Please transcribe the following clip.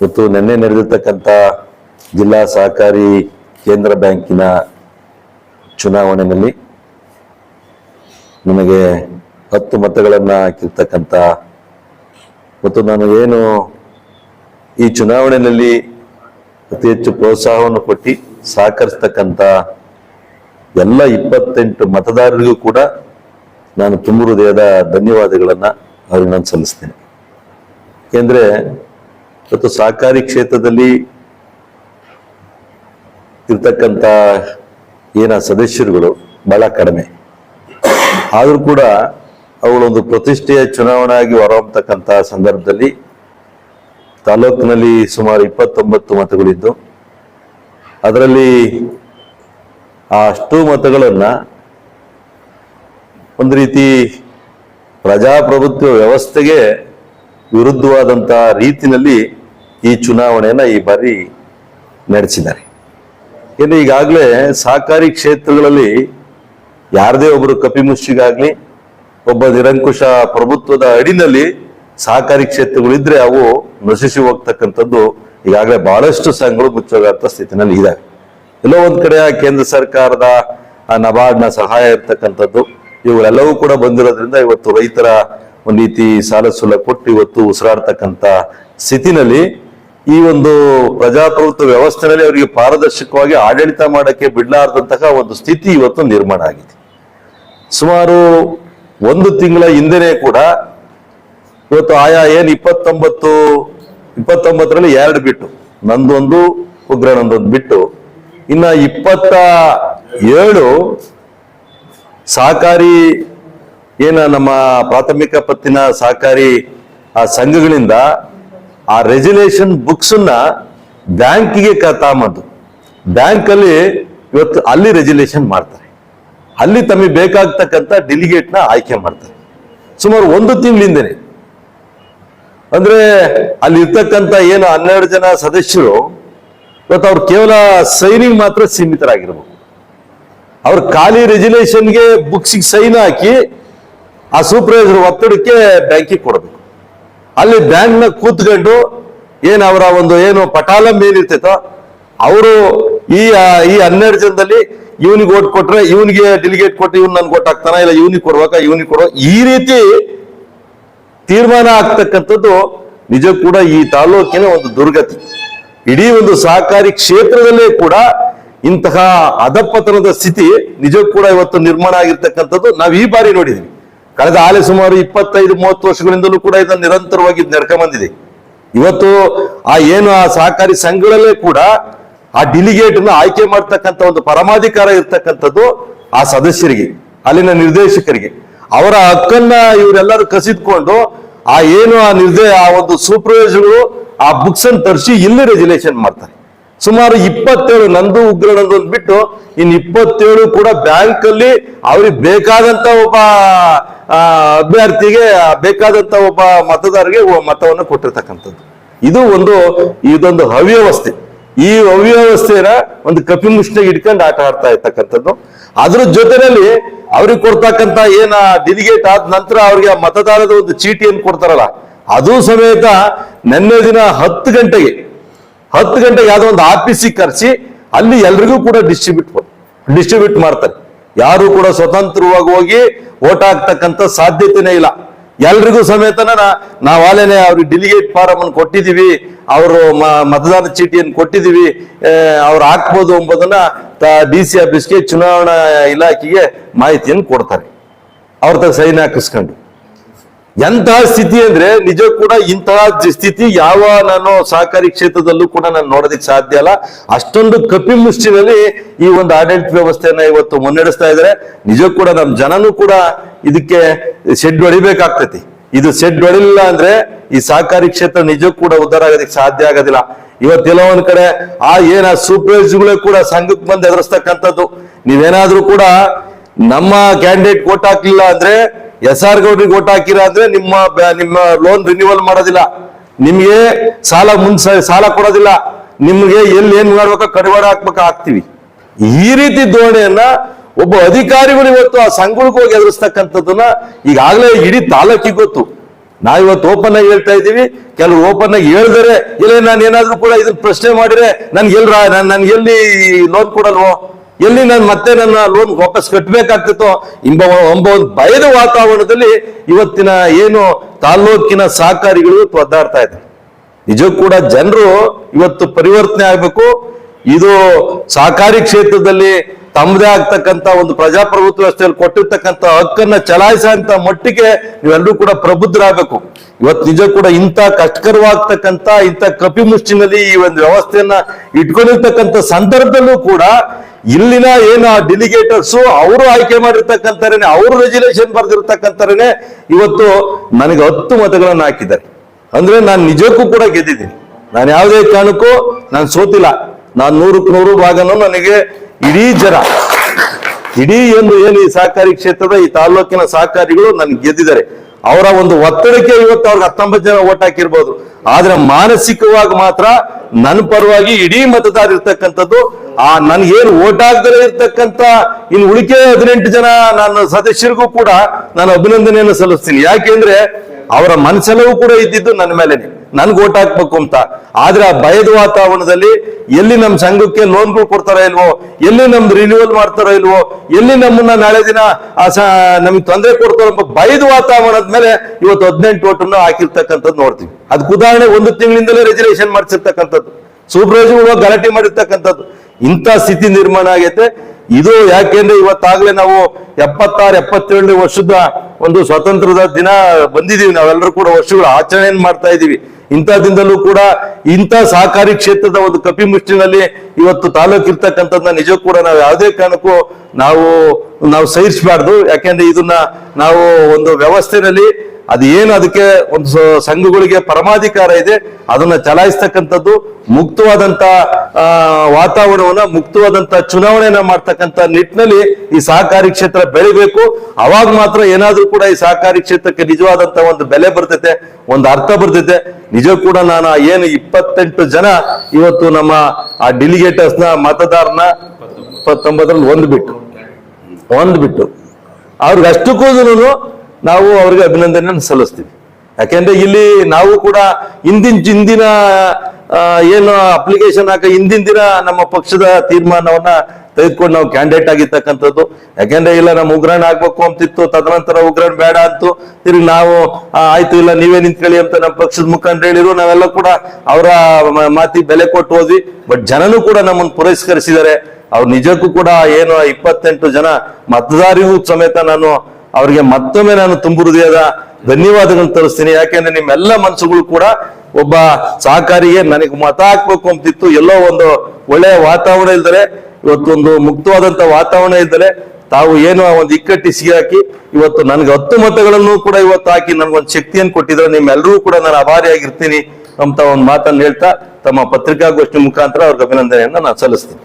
ಇವತ್ತು ನಿನ್ನೆ ನಡೆದಿರ್ತಕ್ಕಂಥ ಜಿಲ್ಲಾ ಸಹಕಾರಿ ಕೇಂದ್ರ ಬ್ಯಾಂಕಿನ ಚುನಾವಣೆಯಲ್ಲಿ ನಮಗೆ ಹತ್ತು ಮತಗಳನ್ನು ಹಾಕಿರ್ತಕ್ಕಂಥ ಮತ್ತು ನಾನು ಏನು ಈ ಚುನಾವಣೆಯಲ್ಲಿ ಅತಿ ಹೆಚ್ಚು ಪ್ರೋತ್ಸಾಹವನ್ನು ಕೊಟ್ಟು ಸಹಕರಿಸ್ತಕ್ಕಂಥ ಎಲ್ಲ ಇಪ್ಪತ್ತೆಂಟು ಮತದಾರರಿಗೂ ಕೂಡ ನಾನು ತುಂಬ ಹೃದಯದ ಧನ್ಯವಾದಗಳನ್ನು ಅವ್ರಿಗೆ ನಾನು ಸಲ್ಲಿಸ್ತೇನೆ. ಏಕೆಂದ್ರೆ ಇವತ್ತು ಸಹಕಾರಿ ಕ್ಷೇತ್ರದಲ್ಲಿ ಇರ್ತಕ್ಕಂಥ ಏನ ಸದಸ್ಯರುಗಳು ಬಹಳ ಕಡಿಮೆ. ಆದರೂ ಕೂಡ ಅವುಗಳೊಂದು ಪ್ರತಿಷ್ಠೆಯ ಚುನಾವಣೆ ಆಗಿ ಹೊರಹೊಮ್ಮತಕ್ಕಂಥ ಸಂದರ್ಭದಲ್ಲಿ ತಾಲೂಕಿನಲ್ಲಿ ಸುಮಾರು ಇಪ್ಪತ್ತೊಂಬತ್ತು ಮತಗಳಿದ್ದು, ಅದರಲ್ಲಿ ಆ ಅಷ್ಟು ಮತಗಳನ್ನು ಒಂದು ರೀತಿ ಪ್ರಜಾಪ್ರಭುತ್ವ ವ್ಯವಸ್ಥೆಗೆ ವಿರುದ್ಧವಾದಂಥ ರೀತಿನಲ್ಲಿ ಈ ಚುನಾವಣೆಯನ್ನ ಈ ಬಾರಿ ನಡೆಸಿದ್ದಾರೆ. ಇನ್ನು ಈಗಾಗಲೇ ಸಹಕಾರಿ ಕ್ಷೇತ್ರಗಳಲ್ಲಿ ಯಾರದೇ ಒಬ್ಬರು ಕಪಿಮುಷ್ಟಿಗಾಗ್ಲಿ ಒಬ್ಬ ನಿರಂಕುಶ ಪ್ರಭುತ್ವದ ಅಡಿನಲ್ಲಿ ಸಹಕಾರಿ ಕ್ಷೇತ್ರಗಳಿದ್ರೆ ಅವು ನಶಿಸಿ ಹೋಗ್ತಕ್ಕಂಥದ್ದು ಈಗಾಗಲೇ ಬಹಳಷ್ಟು ಸಂಘಗಳು ಮುಚ್ಚೋಗಂತ ಸ್ಥಿತಿನಲ್ಲಿ ಇದಾವೆ. ಎಲ್ಲೋ ಒಂದ್ ಕಡೆ ಕೇಂದ್ರ ಸರ್ಕಾರದ ಆ ನಬಾರ್ಡ್ನ ಸಹಾಯ ಇರ್ತಕ್ಕಂಥದ್ದು, ಇವುಗಳೆಲ್ಲವೂ ಕೂಡ ಬಂದಿರೋದ್ರಿಂದ ಇವತ್ತು ರೈತರ ಒಂದ್ ರೀತಿ ಸಾಲ ಸೂಲ ಕೊಟ್ಟು ಇವತ್ತು ಉಸಿರಾಡ್ತಕ್ಕಂಥ ಸ್ಥಿತಿನಲ್ಲಿ ಈ ಒಂದು ಪ್ರಜಾಪ್ರಭುತ್ವ ವ್ಯವಸ್ಥೆನಲ್ಲಿ ಅವರಿಗೆ ಪಾರದರ್ಶಕವಾಗಿ ಆಡಳಿತ ಮಾಡಕ್ಕೆ ಬಿಡ್ಲಾರ್ದಂತಹ ಒಂದು ಸ್ಥಿತಿ ಇವತ್ತು ನಿರ್ಮಾಣ ಆಗಿದೆ. ಸುಮಾರು ಒಂದು ತಿಂಗಳ ಹಿಂದೆನೆ ಕೂಡ ಇವತ್ತು ಆಯಾ ಏನ್ ಇಪ್ಪತ್ತೊಂಬತ್ತು, ಇಪ್ಪತ್ತೊಂಬತ್ತರಲ್ಲಿ ಎರಡು ಬಿಟ್ಟು, ನಂದೊಂದು ಉಗ್ರನೊಂದೊಂದು ಬಿಟ್ಟು, ಇನ್ನ ಇಪ್ಪತ್ತ ಏಳು ಸಹಕಾರಿ ಏನ ನಮ್ಮ ಪ್ರಾಥಮಿಕ ಪತ್ತಿನ ಸಹಕಾರಿ, ಆ, ಸಂಘಗಳಿಂದ ಆ ರೆಜುಲೇಷನ್ ಬುಕ್ಸ್ನ ಬ್ಯಾಂಕಿಗೆ ತಗೊಂಬಂದು ಬ್ಯಾಂಕ್ ಅಲ್ಲಿ ಇವತ್ತು ಅಲ್ಲಿ ರೆಜುಲೇಷನ್ ಮಾಡ್ತಾರೆ. ಅಲ್ಲಿ ತಮಗೆ ಬೇಕಾಗ್ತಕ್ಕಂಥ ಡೆಲಿಗೇಟ್ನ ಆಯ್ಕೆ ಮಾಡ್ತಾರೆ. ಸುಮಾರು ಒಂದು ತಿಂಗಳಿಂದನೆ. ಅಂದ್ರೆ ಅಲ್ಲಿ ಇರ್ತಕ್ಕಂಥ ಏನು ಹನ್ನೆರಡು ಜನ ಸದಸ್ಯರು, ಇವತ್ತು ಅವ್ರು ಕೇವಲ ಸೈನಿಂಗ್ ಮಾತ್ರ ಸೀಮಿತರಾಗಿರ್ಬೇಕು ಅವ್ರ ಖಾಲಿ ರೆಜುಲೇಷನ್ಗೆ ಬುಕ್ಸಿಗೆ ಸೈನ್ ಹಾಕಿ ಆ ಸೂಪರ್ವೈಸರ್ ಒತ್ತಡಕ್ಕೆ ಬ್ಯಾಂಕಿಗೆ ಕೊಡಬೇಕು. ಅಲ್ಲಿ ಬ್ಯಾಂಕ್ನ ಕೂತ್ಕೊಂಡು ಏನು ಅವರ ಒಂದು ಏನು ಪಟಾಲಂ ಏನಿರ್ತೈತೋ, ಅವರು ಈ ಈ ಹನ್ನೆರಡು ಜನದಲ್ಲಿ ಇವನಿಗೆ ಓಟ್ ಕೊಟ್ರೆ ಇವನಿಗೆ ಡೆಲಿಗೇಟ್ ಕೊಟ್ಟು ಇವ್ನು ನನ್ಗೆ ಓಟ್ ಹಾಕ್ತಾನ ಇಲ್ಲ ಇವನಿಗೆ ಕೊಡ್ಬೇಕಾ, ಇವನಿಗೆ ಕೊಡುವ? ಈ ರೀತಿ ತೀರ್ಮಾನ ಆಗ್ತಕ್ಕಂಥದ್ದು ನಿಜ ಕೂಡ ಈ ತಾಲೂಕಿನ ಒಂದು ದುರ್ಗತಿ. ಇಡೀ ಒಂದು ಸಹಕಾರಿ ಕ್ಷೇತ್ರದಲ್ಲೇ ಕೂಡ ಇಂತಹ ಅಧಪತನದ ಸ್ಥಿತಿ ನಿಜ ಕೂಡ ಇವತ್ತು ನಿರ್ಮಾಣ ಆಗಿರ್ತಕ್ಕಂಥದ್ದು ನಾವು ಈ ಬಾರಿ ನೋಡಿದ್ವಿ. ಕಳೆದ ಆಲೆ ಸುಮಾರು ಇಪ್ಪತ್ತೈದು, ಮೂವತ್ತು ವರ್ಷಗಳಿಂದಲೂ ಕೂಡ ಇದನ್ನು ನಿರಂತರವಾಗಿ ಬಂದಿದೆ. ಇವತ್ತು ಆ ಏನು ಆ ಸಹಕಾರಿ ಸಂಘಗಳಲ್ಲೇ ಕೂಡ ಆ ಡಿಲಿಗೇಟ್ನ ಆಯ್ಕೆ ಮಾಡ್ತಕ್ಕಂಥ ಒಂದು ಪರಮಾಧಿಕಾರ ಇರ್ತಕ್ಕಂಥದ್ದು ಆ ಸದಸ್ಯರಿಗೆ, ಅಲ್ಲಿನ ನಿರ್ದೇಶಕರಿಗೆ. ಅವರ ಹಕ್ಕನ್ನ ಇವರೆಲ್ಲರೂ ಕಸಿದ್ಕೊಂಡು ಆ ಏನು ಆ ನಿರ್ದೇ, ಆ ಒಂದು ಸೂಪರ್ವೈಸರ್ಗಳು ಆ ಬುಕ್ಸ್ ಅನ್ನು ತರಿಸಿ ಇಲ್ಲಿ ರೆಜುಲೇಷನ್ ಮಾಡ್ತಾರೆ. ಸುಮಾರು ಇಪ್ಪತ್ತೇಳು ನಂದು ಉಗ್ರನಂದು ಬಿಟ್ಟು ಇನ್ ಇಪ್ಪತ್ತೇಳು ಕೂಡ ಬ್ಯಾಂಕ್ ಅಲ್ಲಿ ಅವ್ರಿಗೆ ಬೇಕಾದಂತ ಒಬ್ಬ ಅಭ್ಯರ್ಥಿಗೆ ಬೇಕಾದಂತ ಒಬ್ಬ ಮತದಾರರಿಗೆ ಮತವನ್ನು ಕೊಟ್ಟಿರ್ತಕ್ಕಂಥದ್ದು. ಇದು ಒಂದು, ಇದೊಂದು ಅವ್ಯವಸ್ಥೆ. ಈ ಅವ್ಯವಸ್ಥೆನ ಒಂದು ಕಪಿಮುಷ್ಟಿಗೆ ಇಟ್ಕೊಂಡು ಆಟ ಆಡ್ತಾ ಇರ್ತಕ್ಕಂಥದ್ದು. ಅದ್ರ ಜೊತೆಯಲ್ಲಿ ಅವ್ರಿಗೆ ಕೊಡ್ತಕ್ಕಂತ ಏನ ಡೆಲಿಗೇಟ್ ಆದ ನಂತರ ಅವ್ರಿಗೆ ಮತದಾರದ ಒಂದು ಚೀಟಿಯನ್ನು ಕೊಡ್ತಾರಲ್ಲ, ಅದು ಸಮೇತ ನಿನ್ನೆ ದಿನ ಹತ್ತು ಗಂಟೆಗೆ ಹತ್ತು ಗಂಟೆಗೆ ಯಾವುದೋ ಒಂದು ಆಫೀಸಿಗೆ ಕರೆಸಿ ಅಲ್ಲಿ ಎಲ್ರಿಗೂ ಕೂಡ ಡಿಸ್ಟ್ರಿಬ್ಯೂಟ್ ಡಿಸ್ಟ್ರಿಬ್ಯೂಟ್ ಮಾಡ್ತಾರೆ. ಯಾರು ಕೂಡ ಸ್ವತಂತ್ರವಾಗಿ ಹೋಗಿ ಓಟ್ ಹಾಕ್ತಕ್ಕಂಥ ಸಾಧ್ಯತೆನೇ ಇಲ್ಲ. ಎಲ್ರಿಗೂ ಸಮೇತನ ನಾವು ಆಲೇನೆ ಅವ್ರಿಗೆ ಡೆಲಿಗೇಟ್ ಫಾರಂ ಅನ್ನು ಕೊಟ್ಟಿದೀವಿ ಅವರು ಮತದಾನ ಚೀಟಿಯನ್ನು ಕೊಟ್ಟಿದೀವಿ ಆ, ಅವ್ರು ಹಾಕ್ಬೋದು ಎಂಬುದನ್ನ ಡಿ ಸಿ ಆಫೀಸ್ಗೆ ಚುನಾವಣಾ ಇಲಾಖೆಗೆ ಮಾಹಿತಿಯನ್ನು ಕೊಡ್ತಾರೆ. ಅವ್ರ ತಗ ಸೈನ್ ಹಾಕಿಸ್ಕೊಂಡು. ಎಂತಹ ಸ್ಥಿತಿ ಅಂದ್ರೆ ನಿಜ ಕೂಡ ಇಂತಹ ಸ್ಥಿತಿ ಯಾವ ನಾನು ಸಹಕಾರಿ ಕ್ಷೇತ್ರದಲ್ಲೂ ಕೂಡ ನಾನು ನೋಡೋದಕ್ಕೆ ಸಾಧ್ಯ ಅಲ್ಲ. ಅಷ್ಟೊಂದು ಕಪಿ ಕಪಿಮುಷ್ಟಿನಲ್ಲಿ ಈ ಒಂದು ಆಡಳಿತ ವ್ಯವಸ್ಥೆಯನ್ನ ಇವತ್ತು ಮುನ್ನಡೆಸ್ತಾ ಇದ್ದಾರೆ. ನಿಜ ಕೂಡ ನಮ್ಮ ಜನನೂ ಕೂಡ ಇದಕ್ಕೆ ಶೆಡ್ ಹೊಡಿಬೇಕಾಗ್ತೈತಿ. ಇದು ಶೆಡ್ ಹೊಡಿಲಿಲ್ಲ ಅಂದ್ರೆ ಈ ಸಹಕಾರಿ ಕ್ಷೇತ್ರ ನಿಜ ಕೂಡ ಉದ್ಧಾರ ಆಗೋದಕ್ಕೆ ಸಾಧ್ಯ ಆಗೋದಿಲ್ಲ. ಇವತ್ತೆಲ್ಲ ಒಂದ್ ಕಡೆ, ಆ ಏನ ಸೂಪರ್ವೈಸರ್ಗಳೇ ಕೂಡ ಸಂಘಕ್ಕೆ ಬಂದು ಎದುರಿಸ್ತಕ್ಕಂಥದ್ದು ನೀವೇನಾದ್ರೂ ಕೂಡ ನಮ್ಮ ಕ್ಯಾಂಡಿಡೇಟ್ ಓಟ್ ಹಾಕ್ಲಿಲ್ಲ ಅಂದ್ರೆ ಎಸ್ ಆರ್ ಗೌಡ್ರಿಗೆ ಓಟ್ ಹಾಕಿರ ಅಂದ್ರೆ ನಿಮ್ಮ ನಿಮ್ಮ ಲೋನ್ ರಿನ್ಯೂವಲ್ ಮಾಡೋದಿಲ್ಲ. ನಿಮ್ಗೆ ಸಾಲ ಮುನ್ಸ ಸಾಲ ಕೊಡೋದಿಲ್ಲ. ನಿಮ್ಗೆ ಎಲ್ಲಿ ಏನ್ ಮಾಡ್ಬೇಕು ಕಡಿವಾಡ ಹಾಕ್ಬೇಕು, ಹಾಕ್ತಿವಿ. ಈ ರೀತಿ ಧೋರಣೆಯನ್ನ ಒಬ್ಬ ಅಧಿಕಾರಿಗಳು ಇವತ್ತು ಆ ಸಂಘಗಳಿಗೆ ಹೋಗಿ ಎದುರಿಸ್ತಕ್ಕಂಥದ್ದನ್ನ ಈಗಾಗಲೇ ಇಡೀ ತಾಲೂಕಿಗೆ ಗೊತ್ತು. ನಾವಿವತ್ತು ಓಪನ್ ಆಗಿ ಹೇಳ್ತಾ ಇದ್ದೀವಿ. ಕೆಲವು ಓಪನ್ ಆಗಿ ಹೇಳಿದರೆ, ಇಲ್ಲ ನಾನು ಏನಾದ್ರೂ ಕೂಡ ಇದನ್ನ ಪ್ರಶ್ನೆ ಮಾಡಿದ್ರೆ, ನನ್ಗೆ ಎಲ್ರ, ನನ್, ನನ್ಗೆ ಎಲ್ಲಿ ಲೋನ್ ಕೊಡಲ್ವೋ? ಎಲ್ಲಿ ನಾನು ಮತ್ತೆ ನನ್ನ ಲೋನ್ ವಾಪಸ್ ಕಟ್ಟಬೇಕಾಗ್ತಿತ್ತೋ ಎಂಬ ಎಂಬ ಒಂದು ಭಯದ ವಾತಾವರಣದಲ್ಲಿ ಇವತ್ತಿನ ಏನು ತಾಲ್ಲೂಕಿನ ಸಹಕಾರಿಗಳು ಒದ್ದಾಡ್ತಾ ಇದೆ. ನಿಜಕ್ಕೂ ಕೂಡ ಜನರು ಇವತ್ತು ಪರಿವರ್ತನೆ ಆಗ್ಬೇಕು. ಇದು ಸಹಕಾರಿ ಕ್ಷೇತ್ರದಲ್ಲಿ ತಮ್ಮದೇ ಆಗ್ತಕ್ಕಂಥ ಒಂದು ಪ್ರಜಾಪ್ರಭುತ್ವ ವ್ಯವಸ್ಥೆಯಲ್ಲಿ ಕೊಟ್ಟಿರ್ತಕ್ಕಂಥ ಹಕ್ಕನ್ನ ಚಲಾಯಿಸಂತ ಮಟ್ಟಿಗೆ ನೀವೆಲ್ಲರೂ ಕೂಡ ಪ್ರಬುದ್ಧರಾಗಬೇಕು. ಇವತ್ತು ನಿಜ ಕೂಡ ಇಂಥ ಕಷ್ಟಕರವಾಗ್ತಕ್ಕಂಥ ಇಂಥ ಕಪಿಮುಷ್ಟಿನಲ್ಲಿ ಈ ಒಂದು ವ್ಯವಸ್ಥೆಯನ್ನ ಇಟ್ಕೊಂಡಿರ್ತಕ್ಕಂಥ ಸಂದರ್ಭದಲ್ಲೂ ಕೂಡ ಇಲ್ಲಿನ ಏನು ಡೆಲಿಗೇಟರ್ಸ್ ಅವರು ಆಯ್ಕೆ ಮಾಡಿರ್ತಕ್ಕಂಥರೇನೆ ಅವರು ರೆಜುಲೇಷನ್ ಬರೆದಿರ್ತಕ್ಕಂಥರೇನೆ ಇವತ್ತು ನನಗೆ ಹತ್ತು ಮತಗಳನ್ನು ಹಾಕಿದ್ದಾರೆ. ಅಂದ್ರೆ ನಾನು ನಿಜಕ್ಕೂ ಕೂಡ ಗೆದ್ದಿದ್ದೀನಿ. ನಾನು ಯಾವುದೇ ಕಾರಣಕ್ಕೂ ನಾನು ಸೋತಿಲ್ಲ. ನಾನು ನೂರಕ್ಕೆ ನೂರು ಭಾಗನೂ ನನಗೆ ಇಡೀ ಜನ, ಇಡೀ ಎಂದು ಏನು ಈ ಸಹಕಾರಿ ಕ್ಷೇತ್ರದ ಈ ತಾಲೂಕಿನ ಸಹಕಾರಿಗಳು ನನ್ಗೆ ಗೆದ್ದಿದ್ದಾರೆ. ಅವರ ಒಂದು ಒತ್ತಡಕ್ಕೆ ಇವತ್ತು ಅವ್ರಿಗೆ ಹತ್ತೊಂಬತ್ತು ಜನ ಓಟ್ ಹಾಕಿರ್ಬೋದು. ಆದ್ರೆ ಮಾನಸಿಕವಾಗಿ ಮಾತ್ರ ನನ್ನ ಪರವಾಗಿ ಇಡೀ ಮತದಾರ ಇರ್ತಕ್ಕಂಥದ್ದು, ಆ ನನ್ಗೇನು ಓಟ್ ಆಗದೇ ಇರ್ತಕ್ಕಂಥ ಇನ್ ಉಳಿಕೆ ಹದಿನೆಂಟು ಜನ ನನ್ನ ಸದಸ್ಯರಿಗೂ ಕೂಡ ನಾನು ಅಭಿನಂದನೆಯನ್ನು ಸಲ್ಲಿಸ್ತೀನಿ. ಯಾಕೆಂದ್ರೆ ಅವರ ಮನಸ್ಸೆಲ್ಲವೂ ಕೂಡ ಇದ್ದಿದ್ದು ನನ್ನ ಮೇಲೆನೆ. ನನ್ಗೆ ಓಟ್ ಹಾಕ್ಬೇಕು ಅಂತ. ಆದ್ರೆ ಆ ಭಯದ ವಾತಾವರಣದಲ್ಲಿ ಎಲ್ಲಿ ನಮ್ ಸಂಘಕ್ಕೆ ಲೋನ್ಗಳು ಕೊಡ್ತಾರೋ ಇಲ್ವೋ, ಎಲ್ಲಿ ನಮ್ದು ರಿನ್ಯೂವಲ್ ಮಾಡ್ತಾರೋ ಇಲ್ವೋ, ಎಲ್ಲಿ ನಮ್ಮನ್ನ ನಾಳೆ ದಿನ ನಮಗೆ ತೊಂದರೆ ಕೊಡ್ತಾರೋ ಭಯದ ವಾತಾವರಣದ ಮೇಲೆ ಇವತ್ತು ಹದಿನೆಂಟು ಓಟನ್ನು ಹಾಕಿರ್ತಕ್ಕಂಥದ್ದು ನೋಡ್ತೀವಿ. ಅದಕ್ಕೆ ಉದಾಹರಣೆ ಒಂದು ತಿಂಗಳಿಂದಲೇ ರೆಜುಲೇಷನ್ ಮಾಡಿಸಿರ್ತಕ್ಕಂಥದ್ದು. ಸೂಪರ್ವೈಸರ್ಗಳು ಗಲಾಟೆ ಮಾಡಿರ್ತಕ್ಕಂಥದ್ದು. ಇಂಥ ಸ್ಥಿತಿ ನಿರ್ಮಾಣ ಆಗೈತೆ. ಇದು ಯಾಕೆಂದ್ರೆ ಇವತ್ತಾಗ್ಲೇ ನಾವು ಎಪ್ಪತ್ತಾರು, ಎಪ್ಪತ್ತೇಳನೇ ವರ್ಷದ ಒಂದು ಸ್ವಾತಂತ್ರ್ಯದ ದಿನ ಬಂದಿದ್ದೀವಿ ನಾವೆಲ್ಲರೂ ಕೂಡ ವರ್ಷಗಳು ಆಚರಣೆಯನ್ನು ಮಾಡ್ತಾ ಇದೀವಿ. ಇಂಥದಿಂದಲೂ ಕೂಡ ಇಂಥ ಸಹಕಾರಿ ಕ್ಷೇತ್ರದ ಒಂದು ಕಪಿಮುಷ್ಟಿನಲ್ಲಿ ಇವತ್ತು ತಾಲೂಕು ಇರ್ತಕ್ಕಂಥದ್ದನ್ನ ನಿಜ ಕೂಡ ನಾವು ಯಾವುದೇ ಕಾರಣಕ್ಕೂ ನಾವು ನಾವು ಸಹಿಸಬಾರ್ದು ಯಾಕೆಂದ್ರೆ ಇದನ್ನ ನಾವು ಒಂದು ವ್ಯವಸ್ಥೆನಲ್ಲಿ ಏನು ಅದಕ್ಕೆ ಒಂದು ಸಂಘಗಳಿಗೆ ಪರಮಾಧಿಕಾರ ಇದೆ, ಅದನ್ನ ಚಲಾಯಿಸ್ತಕ್ಕಂಥದ್ದು ಮುಕ್ತವಾದಂತ ವಾತಾವರಣವನ್ನ, ಮುಕ್ತವಾದಂತ ಚುನಾವಣೆಯನ್ನ ಮಾಡ್ತಕ್ಕಂಥ ನಿಟ್ಟಿನಲ್ಲಿ ಈ ಸಹಕಾರಿ ಕ್ಷೇತ್ರ ಬೆಳಿಬೇಕು. ಅವಾಗ ಮಾತ್ರ ಏನಾದ್ರೂ ಕೂಡ ಈ ಸಹಕಾರಿ ಕ್ಷೇತ್ರಕ್ಕೆ ನಿಜವಾದಂತ ಒಂದು ಬೆಲೆ ಬರ್ತೈತೆ, ಒಂದು ಅರ್ಥ ಬರ್ತೈತೆ. ನಿಜ ಕೂಡ ನಾನು ಏನು ಇಪ್ಪತ್ತೆಂಟು ಜನ ಇವತ್ತು ನಮ್ಮ ಆ ಡಿಲಿಗೇಟರ್ಸ್ನ ಮತದಾರನ ಇಪ್ಪತ್ತೊಂಬತ್ತರಲ್ಲಿ ಒಂದು ಬಿಟ್ಟು. ಒಂದು ಬಿಟ್ಟು. ಅವ್ರಿಗೆ ಅಷ್ಟಕ್ಕೂ ನಾವು ಅವ್ರಿಗೆ ಅಭಿನಂದನೆ ಸಲ್ಲಿಸ್ತೀವಿ. ಯಾಕೆಂದ್ರೆ ಇಲ್ಲಿ ನಾವು ಕೂಡ ಹಿಂದಿನ ಹಿಂದಿನ ಏನು ಅಪ್ಲಿಕೇಶನ್ ಹಾಕ ಹಿಂದಿನ ದಿನ ನಮ್ಮ ಪಕ್ಷದ ತೀರ್ಮಾನವನ್ನ ತೆಗೆದುಕೊಂಡು ನಾವು ಕ್ಯಾಂಡಿಡೇಟ್ ಆಗಿರ್ತಕ್ಕಂಥದ್ದು. ಯಾಕೆಂದ್ರೆ ಇಲ್ಲ ನಮ್ಮ ಉಗ್ರಾಣ ಆಗ್ಬೇಕು ಅಂತಿತ್ತು, ತದನಂತರ ಉಗ್ರಾಣ ಬೇಡ ಅಂತು. ತಿರುಗಿ ನಾವು ಆಯ್ತು ಇಲ್ಲ ನೀವೇ ನಿಂತ್ಕೊಳ್ಳಿ ಅಂತ ನಮ್ಮ ಪಕ್ಷದ ಮುಖಂಡರು ಹೇಳಿರು ನಾವೆಲ್ಲ ಕೂಡ ಅವರ ಮಾತಿಗೆ ಬೆಲೆ ಕೊಟ್ಟು ಹೋದ್ವಿ. ಬಟ್ ಜನನು ಕೂಡ ನಮ್ಮನ್ನು ಪುರಸ್ಕರಿಸಿದ್ದಾರೆ. ಅವ್ರು ನಿಜಕ್ಕೂ ಕೂಡ ಏನು ಇಪ್ಪತ್ತೆಂಟು ಜನ ಮತದಾರಿಗೂ ಸಮೇತ ನಾನು ಅವ್ರಿಗೆ ಮತ್ತೊಮ್ಮೆ ನಾನು ತುಂಬು ಹೃದಯದ ಧನ್ಯವಾದಗಳನ್ನು ತರಿಸ್ತೀನಿ ಯಾಕೆಂದ್ರೆ ನಿಮ್ಮೆಲ್ಲ ಮನಸ್ಸುಗಳು ಕೂಡ ಒಬ್ಬ ಸಹಕಾರಿಗೆ ನನಗೆ ಮತ ಹಾಕ್ಬೇಕು ಅಂತಿತ್ತು. ಎಲ್ಲೋ ಒಂದು ಒಳ್ಳೆಯ ವಾತಾವರಣ ಇಲ್ದರೆ ಇವತ್ತೊಂದು ಮುಕ್ತವಾದಂತ ವಾತಾವರಣ ಇದ್ದರೆ ತಾವು ಏನು ಒಂದು ಇಕ್ಕಟ್ಟಿ ಸಿಗಾಕಿ ಇವತ್ತು ನನ್ಗೆ ಹತ್ತು ಮತಗಳನ್ನು ಕೂಡ ಇವತ್ತು ಹಾಕಿ ನನ್ಗೊಂದು ಶಕ್ತಿಯನ್ನು ಕೊಟ್ಟಿದ್ರೆ ನಿಮ್ಮೆಲ್ಲರೂ ಕೂಡ ನಾನು ಅಭಾರಿಯಾಗಿರ್ತೀನಿ ಅಂತ ಒಂದು ಮಾತನ್ನು ಹೇಳ್ತಾ ತಮ್ಮ ಪತ್ರಿಕಾಗೋಷ್ಠಿ ಮುಖಾಂತರ ಅವ್ರಿಗೆ ಅಭಿನಂದನೆಯನ್ನು ನಾನು ಸಲ್ಲಿಸ್ತೀನಿ.